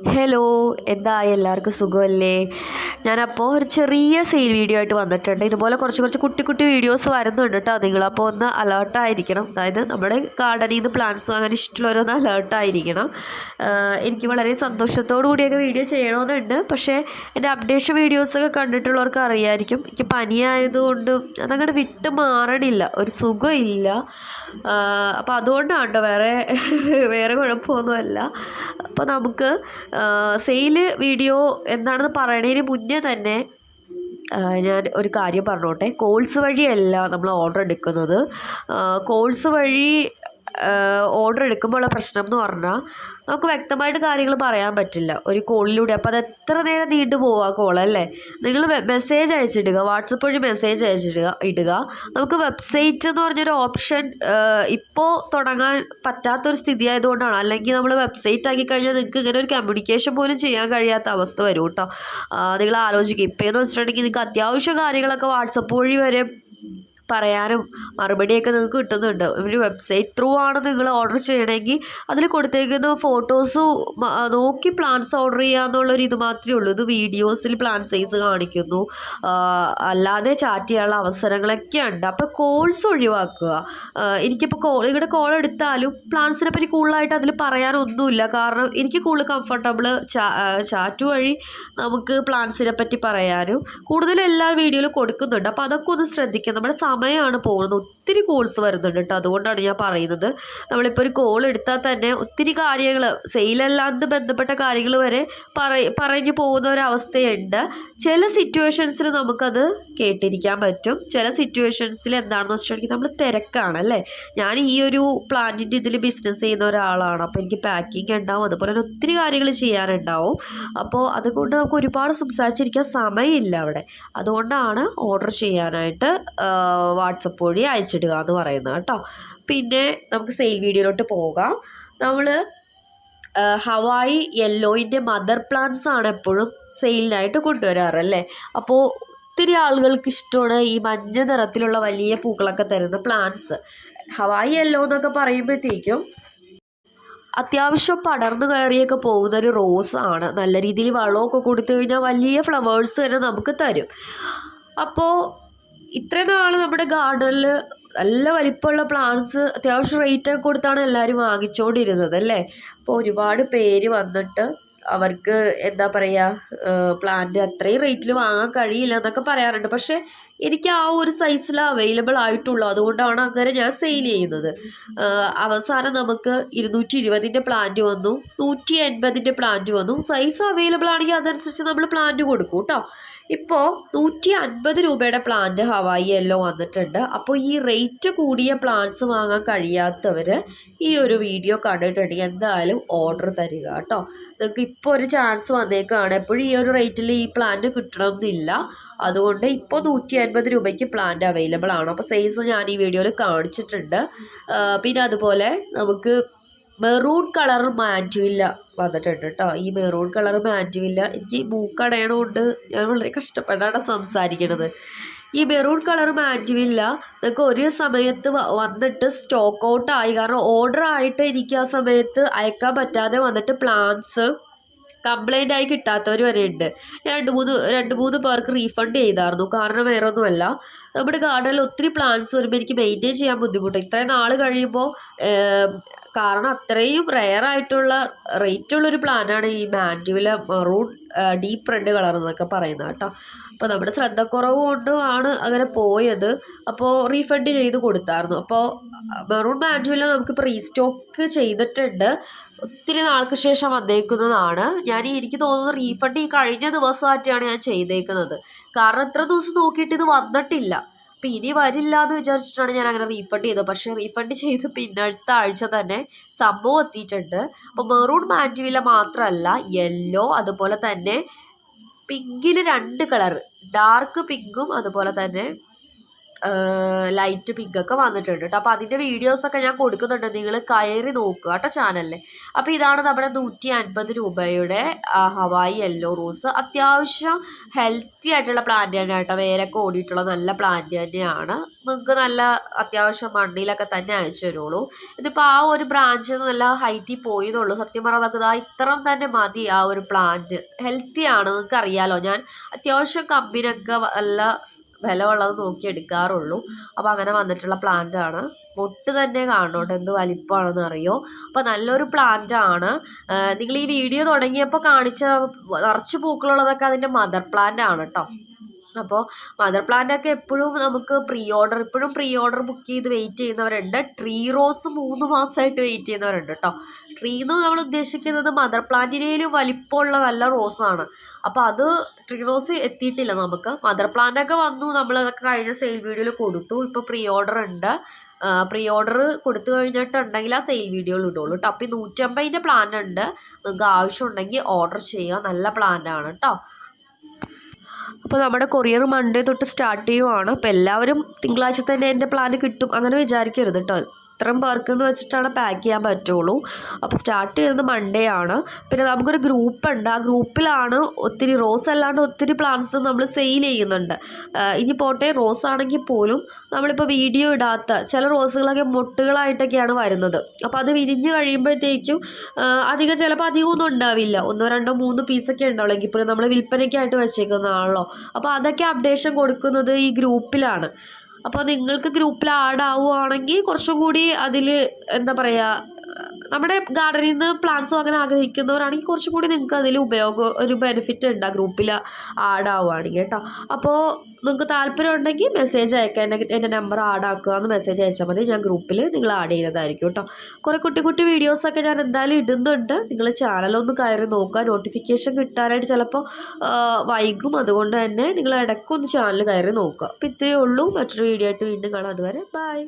Hello എന്താ? എല്ലാവർക്കും സുഖമല്ലേ? ഞാനപ്പോൾ ഒരു ചെറിയ സെയിൽ വീഡിയോ ആയിട്ട് വന്നിട്ടുണ്ട്. ഇതുപോലെ കുറച്ച് കുറച്ച് കുട്ടി കുട്ടി വീഡിയോസ് വരുന്നുണ്ട് കേട്ടോ നിങ്ങളപ്പോൾ ഒന്ന് അലേർട്ടായിരിക്കണം അതായത് നമ്മുടെ ഗാർഡനിൽ നിന്ന് പ്ലാന്റ്സ് വാങ്ങാൻ ഇഷ്ടമുള്ളവരൊന്ന് അലേർട്ടായിരിക്കണം എനിക്ക് വളരെ സന്തോഷത്തോടു കൂടിയൊക്കെ വീഡിയോ ചെയ്യണമെന്നുണ്ട്. പക്ഷേ എന്റെ അപ്ഡേഷൻ വീഡിയോസൊക്കെ കണ്ടിട്ടുള്ളവർക്ക് അറിയായിരിക്കും. എനിക്ക് പനിയായതുകൊണ്ട് അതങ്ങോട്ട് വിട്ട് മാറണില്ല. ഒരു സുഖമില്ല. അപ്പോൾ അതുകൊണ്ടാണ് കേട്ടോ വേറെ വേറെ കുഴപ്പമൊന്നുമല്ല. അപ്പോൾ നമുക്ക് സെയിൽ വീഡിയോ എന്താണെന്ന് പറയണതിന് മുന്നേ തന്നെ ഞാൻ ഒരു കാര്യം പറഞ്ഞോട്ടെ. കോൾസ് വഴിയല്ല നമ്മൾ ഓർഡർ എടുക്കുന്നത്. കോൾസ് വഴി ഓർഡർ എടുക്കുമ്പോഴുള്ള പ്രശ്നം എന്ന് പറഞ്ഞാൽ നമുക്ക് വ്യക്തമായിട്ട് കാര്യങ്ങൾ പറയാൻ പറ്റില്ല. ഒരു കോളിലൂടെ അപ്പോൾ അത് എത്ര നേരം നീണ്ടു പോവുക കോൾ അല്ലേ? നിങ്ങൾ മെസ്സേജ് അയച്ചിടുക. വാട്സപ്പ് വഴി മെസ്സേജ് അയച്ചിടുക ഇടുക. നമുക്ക് വെബ്സൈറ്റ് എന്ന് പറഞ്ഞൊരു ഓപ്ഷൻ ഇപ്പോൾ തുടങ്ങാൻ പറ്റാത്തൊരു സ്ഥിതി ആയതുകൊണ്ടാണ് അല്ലെങ്കിൽ നമ്മൾ വെബ്സൈറ്റ് ആക്കി കഴിഞ്ഞാൽ നിങ്ങൾക്ക് ഇങ്ങനെ ഒരു കമ്മ്യൂണിക്കേഷൻ പോലും ചെയ്യാൻ കഴിയാത്ത അവസ്ഥ വരും കേട്ടോ. നിങ്ങൾ ആലോചിക്കും. ഇപ്പോഴെന്ന് വെച്ചിട്ടുണ്ടെങ്കിൽ നിങ്ങൾക്ക് അത്യാവശ്യം കാര്യങ്ങളൊക്കെ വാട്സപ്പ് വഴി വരെ പറയാനും മറുപടിയൊക്കെ നിങ്ങൾക്ക് കിട്ടുന്നുണ്ട്. ഒരു വെബ്സൈറ്റ് ത്രൂ ആണ് നിങ്ങൾ ഓർഡർ ചെയ്യണമെങ്കിൽ അതിൽ കൊടുത്തേക്കുന്ന ഫോട്ടോസ് നോക്കി പ്ലാൻസ് ഓർഡർ ചെയ്യുക എന്നുള്ളൊരു ഇത് മാത്രമേ ഉള്ളൂ. ഇത് വീഡിയോസിൽ പ്ലാൻ സൈസ് കാണിക്കുന്നു. അല്ലാതെ ചാറ്റ് ചെയ്യാനുള്ള അവസരങ്ങളൊക്കെ ഉണ്ട്. അപ്പോൾ കോൾസ് ഒഴിവാക്കുക. എനിക്കിപ്പോൾ കോൾ നിങ്ങളുടെ കോൾ എടുത്താലും പ്ലാൻസിനെ പറ്റി കൂടുതലായിട്ട് അതിൽ പറയാനൊന്നുമില്ല. കാരണം എനിക്ക് കൂടുതൽ കംഫർട്ടബിൾ ചാറ്റ് വഴി നമുക്ക് പ്ലാൻസിനെ പറ്റി പറയാനും കൂടുതലും എല്ലാ വീഡിയോയിലും കൊടുക്കുന്നുണ്ട്. അപ്പോൾ അതൊക്കെ ഒന്ന് ശ്രദ്ധിക്കുക. നമ്മുടെ സമയമാണ് പോകുന്നത്. ഒത്തിരി കോൾസ് വരുന്നുണ്ട് കേട്ടോ. അതുകൊണ്ടാണ് ഞാൻ പറയുന്നത്. നമ്മളിപ്പോൾ ഒരു കോൾ എടുത്താൽ തന്നെ ഒത്തിരി കാര്യങ്ങൾ സെയിലല്ലാണ്ട് ബന്ധപ്പെട്ട കാര്യങ്ങൾ വരെ പറ പറഞ്ഞു പോകുന്ന ഒരവസ്ഥയുണ്ട് ചില സിറ്റുവേഷൻസിൽ നമുക്കത് കേട്ടിരിക്കാൻ പറ്റും. ചില സിറ്റുവേഷൻസിൽ എന്താണെന്ന് വെച്ചിട്ടുണ്ടെങ്കിൽ നമ്മൾ തിരക്കാണ് അല്ലേ? ഞാൻ ഈ ഒരു പ്ലാന്റിന്റെ ഇതിൽ ബിസിനസ് ചെയ്യുന്ന ഒരാളാണ്. അപ്പോൾ എനിക്ക് പാക്കിംഗ് ഉണ്ടാവും. അതുപോലെ തന്നെ ഒത്തിരി കാര്യങ്ങൾ ചെയ്യാനുണ്ടാവും. അപ്പോൾ അതുകൊണ്ട് നമുക്ക് ഒരുപാട് സംസാരിച്ചിരിക്കാൻ സമയമില്ല അവിടെ. അതുകൊണ്ടാണ് ഓർഡർ ചെയ്യാനായിട്ട് വാട്സപ്പ് വഴി അയച്ചിടുക എന്ന് പറയുന്നത് കേട്ടോ. പിന്നെ നമുക്ക് സെയിൽ വീഡിയോയിലോട്ട് പോകാം. നമ്മൾ ഹവായി യെല്ലോയിന്റെ മദർ പ്ലാന്റ്സ് ആണ് എപ്പോഴും സെയിലിനായിട്ട് കൊണ്ടുവരാറല്ലേ? അപ്പോൾ ഒത്തിരി ആളുകൾക്ക് ഇഷ്ടമാണ് ഈ മഞ്ഞ നിറത്തിലുള്ള വലിയ പൂക്കളൊക്കെ തരുന്ന പ്ലാന്റ്സ് ഹവായി യെല്ലോ എന്നൊക്കെ പറയുമ്പോഴത്തേക്കും അത്യാവശ്യം പടർന്നു കയറിയൊക്കെ പോകുന്ന ഒരു റോസ് ആണ്. നല്ല രീതിയിൽ വളമൊക്കെ കൊടുത്തു കഴിഞ്ഞാൽ വലിയ ഫ്ലവേഴ്സ് തന്നെ നമുക്ക് തരും. അപ്പോൾ ഇത്രയും നാൾ നമ്മുടെ ഗാർഡനിൽ നല്ല വലിപ്പമുള്ള പ്ലാന്റ്സ് അത്യാവശ്യം റേറ്റൊക്കെ കൊടുത്താണ് എല്ലാവരും വാങ്ങിച്ചുകൊണ്ടിരുന്നത് അല്ലേ? അപ്പോൾ ഒരുപാട് പേര് വന്നിട്ട് അവർക്ക് എന്താ പറയുക പ്ലാന്റ് അത്രയും റേറ്റിൽ വാങ്ങാൻ കഴിയില്ല എന്നൊക്കെ പറയാറുണ്ട്. പക്ഷേ എനിക്ക് ആ ഒരു സൈസിൽ അവൈലബിൾ ആയിട്ടുള്ളൂ. അതുകൊണ്ടാണ് അങ്ങനെ ഞാൻ സെയിൽ ചെയ്യുന്നത്. അവസാനം നമുക്ക് ഇരുന്നൂറ്റി ഇരുപതിന്റെ പ്ലാന്റ് വന്നു. നൂറ്റി എൺപതിന്റെ പ്ലാന്റ് വന്നു. സൈസ് അവൈലബിൾ ആണെങ്കിൽ അതനുസരിച്ച് നമ്മൾ പ്ലാന്റ് കൊടുക്കും കേട്ടോ. ഇപ്പോൾ നൂറ്റി അൻപത് രൂപയുടെ പ്ലാന്റ് ഹവായി എല്ലോ വന്നിട്ടുണ്ട്. അപ്പോൾ ഈ റേറ്റ് കൂടിയ പ്ലാന്റ്സ് വാങ്ങാൻ കഴിയാത്തവർ ഈ ഒരു വീഡിയോ കണ്ടിട്ടുണ്ടെങ്കിൽ എന്തായാലും ഓർഡർ തരിക കേട്ടോ. നിങ്ങൾക്ക് ഇപ്പോൾ ഒരു ചാൻസ് വന്നേക്കാണ്. എപ്പോഴും ഈ ഒരു റേറ്റിൽ ഈ പ്ലാന്റ് കിട്ടണമെന്നില്ല. അതുകൊണ്ട് ഇപ്പോൾ നൂറ്റി അൻപത് രൂപയ്ക്ക് പ്ലാന്റ് അവൈലബിൾ ആണ്. അപ്പോൾ സൈസ് ഞാൻ ഈ വീഡിയോയിൽ കാണിച്ചിട്ടുണ്ട്. പിന്നെ അതുപോലെ നമുക്ക് മെറൂൺ കളർ മാറ്റുമില്ല വന്നിട്ടുണ്ട് കേട്ടോ ഈ മെറൂൺ കളർ മാറ്റുമില്ല എനിക്ക് മൂക്കടയണമുണ്ട് ഞാൻ വളരെ കഷ്ടപ്പെട്ടാണ് സംസാരിക്കണത്. ഈ മെറൂൺ കളർ മാറ്റുമില്ല നിങ്ങൾക്ക് ഒരു സമയത്ത് വന്നിട്ട് സ്റ്റോക്ക് ഔട്ട് ആയി. കാരണം ഓർഡർ ആയിട്ട് എനിക്ക് ആ സമയത്ത് അയക്കാൻ പറ്റാതെ വന്നിട്ട് പ്ലാൻസ് കംപ്ലൈന്റ് ആയി കിട്ടാത്തവർ വരെ ഉണ്ട്. രണ്ട് മൂന്ന് രണ്ട് മൂന്ന് പേർക്ക് റീഫണ്ട് ചെയ്തായിരുന്നു. കാരണം വേറെ ഒന്നുമല്ല നമ്മുടെ ഗാർഡനിൽ ഒത്തിരി പ്ലാന്റ്സ് വരുമ്പോൾ എനിക്ക് മെയിന്റെയിൻ ചെയ്യാൻ ബുദ്ധിമുട്ട്. ഇത്രയും നാൾ കഴിയുമ്പോൾ കാരണം അത്രയും റെയർ ആയിട്ടുള്ള റേറ്റ് ഉള്ളൊരു പ്ലാനാണ് ഈ mandevilla maroon deep red colour എന്നൊക്കെ പറയുന്നത് കേട്ടോ. അപ്പോൾ നമ്മുടെ ശ്രദ്ധക്കുറവ് കൊണ്ടുമാണ് അങ്ങനെ പോയത്. അപ്പോൾ റീഫണ്ട് ചെയ്ത് കൊടുത്തായിരുന്നു. അപ്പോൾ മെറൂൺ മാൻഡുവില നമുക്കിപ്പോൾ റീസ്റ്റോക്ക് ചെയ്തിട്ടുണ്ട്. ഒത്തിരി നാൾക്ക് ശേഷം വന്നേക്കുന്നതാണ്. ഞാൻ എനിക്ക് തോന്നുന്നത് റീഫണ്ട് ഈ കഴിഞ്ഞ ദിവസമായിട്ടാണ് ഞാൻ ചെയ്തേക്കുന്നത്. കാരണം ഇത്ര ദിവസം നോക്കിയിട്ട് ഇത് വന്നിട്ടില്ല. അപ്പം ഇനി വരില്ല എന്ന് വിചാരിച്ചിട്ടാണ് ഞാൻ അങ്ങനെ റീഫണ്ട് ചെയ്തത്. പക്ഷേ റീഫണ്ട് ചെയ്ത് പിന്നെ അടുത്ത ആഴ്ച തന്നെ സംഭവം എത്തിയിട്ടുണ്ട്. അപ്പോൾ മെറൂൺ മാന്റുവില മാത്രമല്ല യെല്ലോ അതുപോലെ തന്നെ പിങ്കിൽ രണ്ട് കളർ ഡാർക്ക് പിങ്കും അതുപോലെ തന്നെ ലൈറ്റ് പിങ്ക് ഒക്കെ വന്നിട്ടുണ്ട് കേട്ടോ അപ്പോൾ അതിന്റെ വീഡിയോസൊക്കെ ഞാൻ കൊടുക്കുന്നുണ്ട്. നിങ്ങൾ കയറി നോക്കുക കേട്ടോ ചാനലിൽ അപ്പോൾ ഇതാണ് നമ്മുടെ നൂറ്റി അൻപത് രൂപയുടെ ഹവായി യെല്ലോ റോസ് അത്യാവശ്യം ഹെൽത്തി ആയിട്ടുള്ള പ്ലാന്റ് തന്നെ കേട്ടോ. വേരൊക്കെ ഓടിയിട്ടുള്ള നല്ല പ്ലാന്റ് തന്നെയാണ്. നിങ്ങൾക്ക് നല്ല അത്യാവശ്യം മണ്ണിലൊക്കെ തന്നെ അയച്ചു തരുള്ളൂ. ഇതിപ്പോൾ ആ ഒരു ബ്രാഞ്ചിൽ നിന്ന് നല്ല ഹൈറ്റിൽ പോയി എന്നുള്ളൂ. സത്യം പറഞ്ഞാൽ നമുക്ക് ഇതാ ഇത്രയും തന്നെ മതി ആ ഒരു പ്ലാന്റ് ഹെൽത്തി ആണ്. നിങ്ങൾക്ക് അറിയാലോ ഞാൻ അത്യാവശ്യം കമ്പിനൊക്കെ നല്ല വില ഉള്ളത് നോക്കി എടുക്കാറുള്ളൂ. അപ്പോൾ അങ്ങനെ വന്നിട്ടുള്ള പ്ലാന്റ് ആണ്. മുട്ട് തന്നെ കാണോട്ടെ എന്ത് വലിപ്പമാണെന്ന് അറിയോ? അപ്പോൾ നല്ലൊരു പ്ലാന്റ് ആണ്. നിങ്ങൾ ഈ വീഡിയോ തുടങ്ങിയപ്പോൾ കാണിച്ച നിറച്ച് പൂക്കളുള്ളതൊക്കെ അതിന്റെ മദർ പ്ലാന്റ് ആണ് കേട്ടോ അപ്പോൾ മദർ പ്ലാന്റ് ഒക്കെ എപ്പോഴും നമുക്ക് പ്രീ ഓർഡർ ഇപ്പോഴും പ്രീ ഓർഡർ ബുക്ക് ചെയ്ത് വെയിറ്റ് ചെയ്യുന്നവരുണ്ട്. ട്രീ റോസ് മൂന്ന് മാസമായിട്ട് വെയിറ്റ് ചെയ്യുന്നവരുണ്ട് കേട്ടോ ട്രീ എന്ന് നമ്മൾ ഉദ്ദേശിക്കുന്നത് മദർ പ്ലാന്റിനേലും വലിപ്പമുള്ള നല്ല റോസാണ് അപ്പോൾ അത് ട്രീ റോസ് എത്തിയിട്ടില്ല നമുക്ക്. മദർ പ്ലാന്റൊക്കെ വന്നു നമ്മൾ അതൊക്കെ കഴിഞ്ഞ സെയിൽ വീഡിയോയിൽ കൊടുത്തു. ഇപ്പോൾ പ്രീ ഓർഡർ ഉണ്ട്. പ്രീ ഓർഡർ കൊടുത്തു കഴിഞ്ഞിട്ടുണ്ടെങ്കിൽ ആ സെയിൽ വീഡിയോയിൽ ഇടുള്ളൂ കേട്ടോ അപ്പോൾ ഈ നൂറ്റമ്പതിന്റെ പ്ലാൻ ഉണ്ട്. നിങ്ങൾക്ക് ആവശ്യമുണ്ടെങ്കിൽ ഓർഡർ ചെയ്യുക. നല്ല പ്ലാനാണ് കേട്ടോ അപ്പോൾ നമ്മുടെ കൊറിയർ മൺഡേ തൊട്ട് സ്റ്റാർട്ട് ചെയ്യുവാണ്. അപ്പോൾ എല്ലാവരും തിങ്കളാഴ്ച തന്നെ എന്റെ പ്ലാൻ കിട്ടും. അങ്ങനെ വിചാരിക്കരുത് കേട്ടോ ഇത്രയും പേർക്ക് എന്ന് വെച്ചിട്ടാണ് പാക്ക് ചെയ്യാൻ പറ്റുള്ളൂ. അപ്പോൾ സ്റ്റാർട്ട് ചെയ്യുന്നത് മൺഡേ ആണ്. പിന്നെ നമുക്കൊരു ഗ്രൂപ്പ് ഉണ്ട്. ആ ഗ്രൂപ്പിലാണ് ഒത്തിരി റോസ് അല്ലാണ്ട് ഒത്തിരി പ്ലാന്റ്സ് നമ്മൾ സെയിൽ ചെയ്യുന്നുണ്ട്. ഇനി പോട്ടെ. റോസ് ആണെങ്കിൽ പോലും നമ്മളിപ്പോൾ വീഡിയോ ഇടാത്ത ചില റോസുകളൊക്കെ മൊട്ടുകളായിട്ടൊക്കെയാണ് വരുന്നത്. അപ്പോൾ അത് വിരിഞ്ഞ് കഴിയുമ്പോഴത്തേക്കും അധികം ചിലപ്പോൾ അധികമൊന്നും ഉണ്ടാവില്ല. ഒന്നോ രണ്ടോ മൂന്ന് പീസൊക്കെ ഉണ്ടാവുള്ളൂ. എങ്കിൽ പോലും നമ്മൾ വിൽപ്പനയ്ക്കായിട്ട് വെച്ചേക്കുന്നതാണല്ലോ അപ്പോൾ അതൊക്കെ അപ്ഡേഷൻ കൊടുക്കുന്നത് ഈ ഗ്രൂപ്പിലാണ് അപ്പോൾ നിങ്ങൾക്ക് ഗ്രൂപ്പിൽ ആഡ് ആവുകയാണെങ്കിൽ കുറച്ചും കൂടി അതിൽ എന്താ പറയുക നമ്മുടെ ഗാർഡനിൽ നിന്ന് പ്ലാന്റ്സ് വാങ്ങാൻ ആഗ്രഹിക്കുന്നവരാണെങ്കിൽ കുറച്ചും കൂടി നിങ്ങൾക്ക് അതിൽ ഉപയോഗം ഒരു ബെനിഫിറ്റ് ഉണ്ട് ആ ഗ്രൂപ്പിൽ ആഡ് ആവുകയാണെങ്കിൽ കേട്ടോ. അപ്പോൾ നിങ്ങൾക്ക് താല്പര്യം ഉണ്ടെങ്കിൽ മെസ്സേജ് അയക്കാൻ എന്റെ നമ്പർ ആഡ് ആക്കുക എന്ന് മെസ്സേജ് അയച്ചാൽ മതി. ഞാൻ ഗ്രൂപ്പിൽ നിങ്ങൾ ആഡ് ചെയ്യുന്നതായിരിക്കും കേട്ടോ. കുറേ കുട്ടി കുട്ടി വീഡിയോസൊക്കെ ഞാൻ എന്തായാലും ഇടുന്നുണ്ട്. നിങ്ങൾ ചാനലൊന്ന് കയറി നോക്കുക. നോട്ടിഫിക്കേഷൻ കിട്ടാനായിട്ട് ചിലപ്പോൾ വൈകും. അതുകൊണ്ട് തന്നെ നിങ്ങൾ ഇടയ്ക്കൊന്ന് ചാനൽ കയറി നോക്കുക. അപ്പോൾ ഇത്രയേ ഉള്ളൂ. മറ്റൊരു വീഡിയോ ആയിട്ട് വീണ്ടും കാണാം. അതുവരെ ബൈ